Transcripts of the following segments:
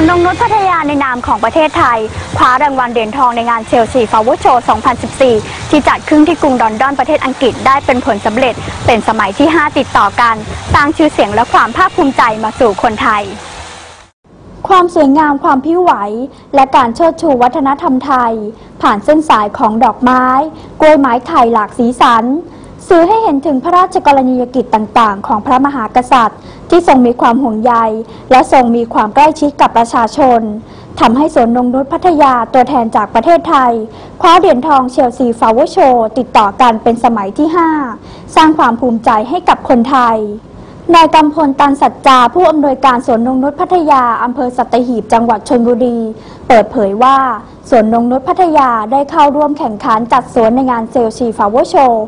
นนงนุชพัทยาในนามของประเทศไทยคว้ารางวัลเหรียญทองในงานเชลซีฟาวเวอร์โชว์ 2014 ที่จัดขึ้นที่กรุงลอนดอนประเทศอังกฤษได้เป็นผลสำเร็จ เป็นสมัยที่ 5 ติดต่อกัน สร้างชื่อเสียงและความภาคภูมิใจมาสู่คนไทย ความสวยงามความพิ้วไหว และการเชิดชูวัฒนธรรมไทย ผ่านเส้นสายของดอกไม้ กล้วยไม้ไข่หลากสีสัน สื่อให้เห็นถึงพระราชกรณียกิจต่าง ๆ ของพระมหากษัตริย์ ที่ทรงมีความห่วงใย และทรงมีความใกล้ชิดกับประชาชนทำให้สวนนงนุชพัทยาตัวแทนจากประเทศไทย คว้าเหรียญทองเชลซีฟาวเวอร์โชติดต่อกันเป็นสมัยที่ 5 สร้างความภูมิใจให้กับคนไทย นายกำพลตันสัจจา ผู้อำนวยการสวนนงนุชพัทยาอำเภอสัตหีบจังหวัดชนบุรี เปิดเผยว่าสวนนงนุชพัทยาได้เข้าร่วมแข่งขันจัดสวนในงานเซลชีฟาวเวอร์โชว์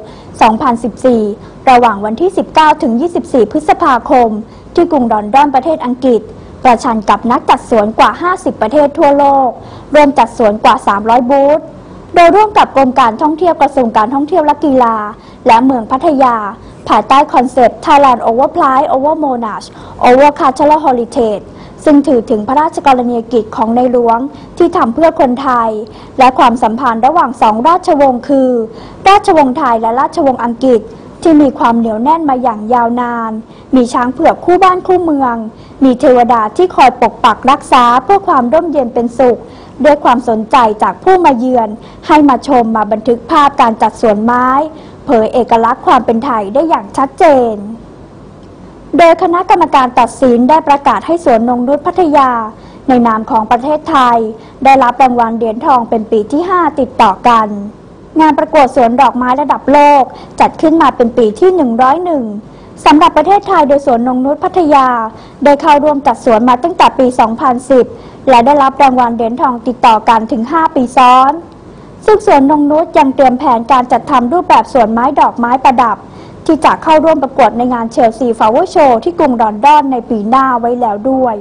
2014 ระหว่างวันที่ 19 ถึง 24 พฤษภาคม ที่กรุงลอนดอนประเทศอังกฤษ ประชันกับนักจัดสวนกว่า 50 ประเทศทั่วโลก รวมจัดสวนกว่า 300 บูธโดยร่วมกับกรมการท่องเที่ยวกระทรวงการท่องเที่ยวและกีฬา และเมืองพัทยา ภายใต้คอนเซปต์ Thailand Over Pride Over Monash Over Cultural Heritage ซึ่งถือถึงพระราชกรณียกิจของในหลวงที่ทำเพื่อคนไทย และความสัมพันธ์ระหว่างสองราชวงศ์คือ ราชวงศ์ไทยและราชวงศ์อังกฤษที่มีความเหนียวแน่นมาอย่างยาวนาน มีช้างเผือกคู่บ้านคู่เมือง มีเทวดาที่คอยปกปักรักษาเพื่อความร่มเย็นเป็นสุข ด้วยความสนใจจากผู้มาเยือน ให้มาชมมาบันทึกภาพการจัดสวนไม้ เผยเอกลักษณ์ความเป็นไทยได้อย่างชัดเจน โดยคณะกรรมการตัดสินได้ประกาศให้สวนนงนุชพัทยา ในนามของประเทศไทย ได้รับรางวัลเหรียญทองเป็นปีที่ 5 ติดต่อกัน งานประกวดสวนดอกไม้ระดับโลก จัดขึ้นมาเป็นปีที่ 101สำหรับประเทศไทยโดยสวนนงนุชพัทยา ได้เข้าร่วมจัดสวนมาตั้งแต่ปี 2010 และได้รับรางวัลเหรียญทองติดต่อกันถึง 5 ปีซ้อน ซึ่งสวนนงนุชยังเตรียมแผนการจัดทำรูปแบบสวนไม้ดอกไม้ประดับ ที่จะเข้าร่วมประกวดในงานเชลซีฟาวเวอร์โชว์ที่กรุงลอนดอนในปีหน้าไว้แล้วด้วย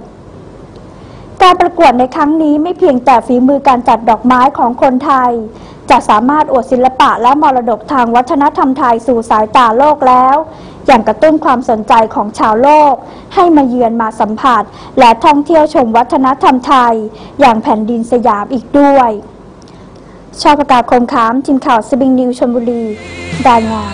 การประกวดในครั้งนี้ไม่เพียงแต่ฝีมือการจัดดอกไม้ของคนไทย จะสามารถอวดศิลปะและมรดกทางวัฒนธรรมไทยสู่สายตาโลกแล้วอย่างกระตุ้นความสนใจของชาวโลก ให้มาเยือนมาสัมผัส และท่องเที่ยวชมวัฒนธรรมไทย อย่างแผ่นดินสยามอีกด้วย ชอบประกาศคมคามทีมข่าวสบิงนิวชมบุรีรายงาน